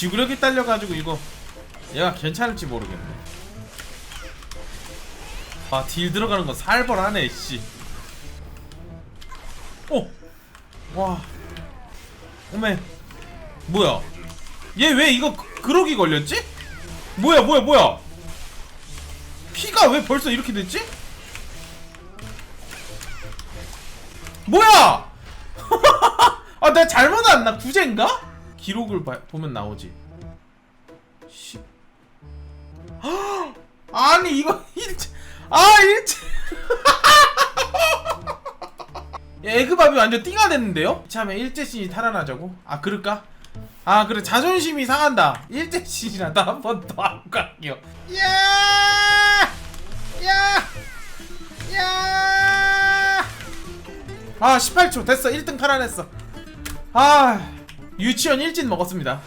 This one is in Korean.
지구력이 딸려가지고 이거 얘가 괜찮을지 모르겠네 아 딜 들어가는 거 살벌하네 씨 오! 와 오메 뭐야 얘 왜 이거 그- 그러기 걸렸지? 뭐야 뭐야 뭐야 피가 왜 벌써 이렇게 됐지? 뭐야 아 내가 잘못 왔나 구제인가? 기록을 봐- 보면 나오지 씨. 헉! 아니 이거 일체 아 일체 야, 에그밥이 완전 띵하 됐는데요? 참에 일제신이 탈환하자고? 아 그럴까? 아 그래 자존심이 상한다 일제신이라도 한번더 하고 갈게요 야! 야! 야! 아 18초 됐어 1등 탈환했어 아 유치원 일진 먹었습니다